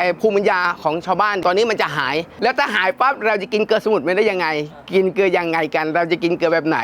ไอ้ภูมิปัญญาของชาวบ้านตอนนี้มันจะหาย แล้วถ้าหายปั๊บเราจะกินเกลือสมุนไม่ได้ยังไง กินเกลือยังไงกัน เราจะกินเกลือแบบไหน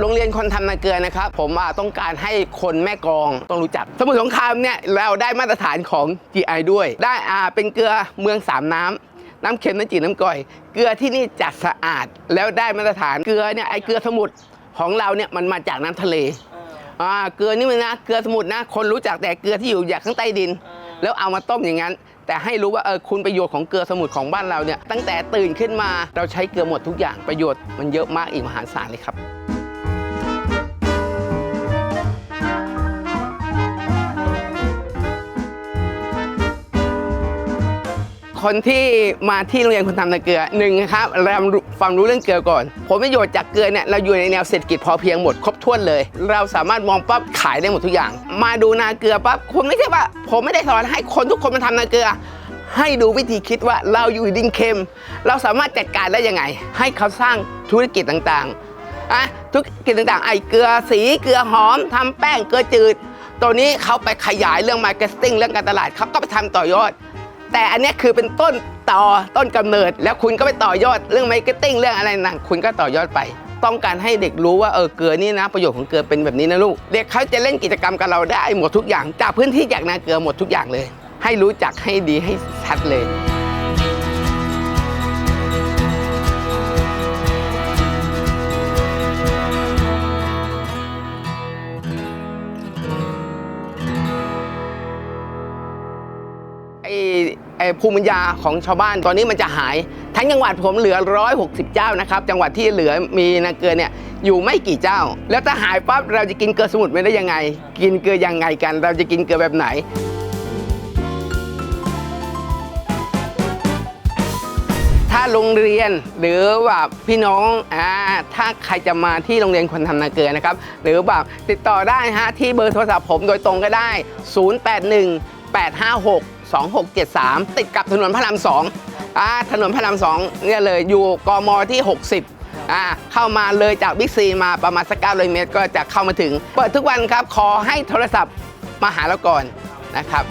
โรงเรียนคนทำนาเกลือนะครับผมอะต้องการให้คนแม่กลองต้องรู้จัก สมุทรสงครามเนี่ยเราได้มาตรฐานของ GI ด้วย ได้อ่าเป็นเกลือเมืองสามน้ำน้ำเค็มน้ำจืดน้ำก่อย เกลือที่นี่จัดสะอาดแล้วได้มาตรฐานเกลือเนี่ยไอเกลือสมุทรของเราเนี่ยมันมาจากน้ำทะเลอ่าเกลือนี่มันนะเกลือสมุทรนะ คนรู้จักแต่เกลือที่อยู่อยากข้างใต้ดิน แล้วเอามาต้มอย่างนั้น แต่ให้รู้ว่าเออคุณประโยชน์ของเกลือสมุทรของบ้านเราเนี่ยตั้งแต่ตื่นขึ้นมาเราใช้เกลือหมดทุกอย่างประโยชน์มันเยอะมากอีกมหาศาลเลยครับ คนที่มาที่โรงเรียนคนทำนาเกลือหนึ่งครับเราฟังรู้เรื่องเกลือก่อน ผลประโยชน์จากเกลือเนี่ยเราอยู่ในแนวเศรษฐกิจพอเพียงหมดครบถ้วนเลย เราสามารถมองปั๊บขายได้หมดทุกอย่าง มาดูนาเกลือปั๊บคุณไม่ใช่ว่า ผมไม่ได้สอนให้คนทุกคนมาทำนาเกลือ ให้ดูวิธีคิดว่าเราอยู่ดินเค็ม เราสามารถจัดการได้ยังไง ให้เขาสร้างธุรกิจต่างๆอะธุรกิจต่างๆ ไอเกลือสีเกลือหอมทำแป้งเกลือจืดตัวนี้เขาไปขยายเรื่องมาร์เก็ตติ้งเรื่องการตลาดเขาก็ไปทำต่อยอด แต่อันนี้คือเป็นต้นต่อต้นกำเนิด แล้วคุณก็ไปต่อยอดเรื่องมาร์เก็ตติ้งเรื่องอะไรต่างคุณก็ต่อยอดไป ต้องการให้เด็กรู้ว่าเออเกลือนี่นะ ประโยชน์ของเกลือเป็นแบบนี้นะลูกเด็กเขาจะเล่นกิจกรรมกับเราได้หมดทุกอย่าง จากพื้นที่จากนาเกลือหมดทุกอย่างเลย ให้รู้จักให้ดีให้ชัดเลย ภูมิปัญญาของชาวบ้านตอนนี้มันจะหาย ทั้งจังหวัดผมเหลือ 160 เจ้านะครับ จังหวัดที่เหลือมีนาเกลือเนี่ยอยู่ไม่กี่เจ้า แล้วถ้าหายปั๊บเราจะกินเกลือสมุนไม่ได้ยังไง กินเกลือยังไงกัน เราจะกินเกลือแบบไหนถ้าโรงเรียนหรือว่าพี่น้องอ่าถ้าใครจะมาที่โรงเรียนคนทำนาเกลือนะครับ หรือแบบติดต่อได้ฮะที่เบอร์โทรศัพท์ผมโดยตรงก็ได้ 081 856 2673 ติดกับถนนพระรามสองอ่าถนนพระรามสองเนี่ยเลยอยู่กมที่ 60อ่าเข้ามาเลยจากบิ๊กซีมาประมาณสัก900เมตรก็จะเข้ามาถึง เปิดทุกวันครับขอให้โทรศัพท์มาหาเราก่อนนะครับ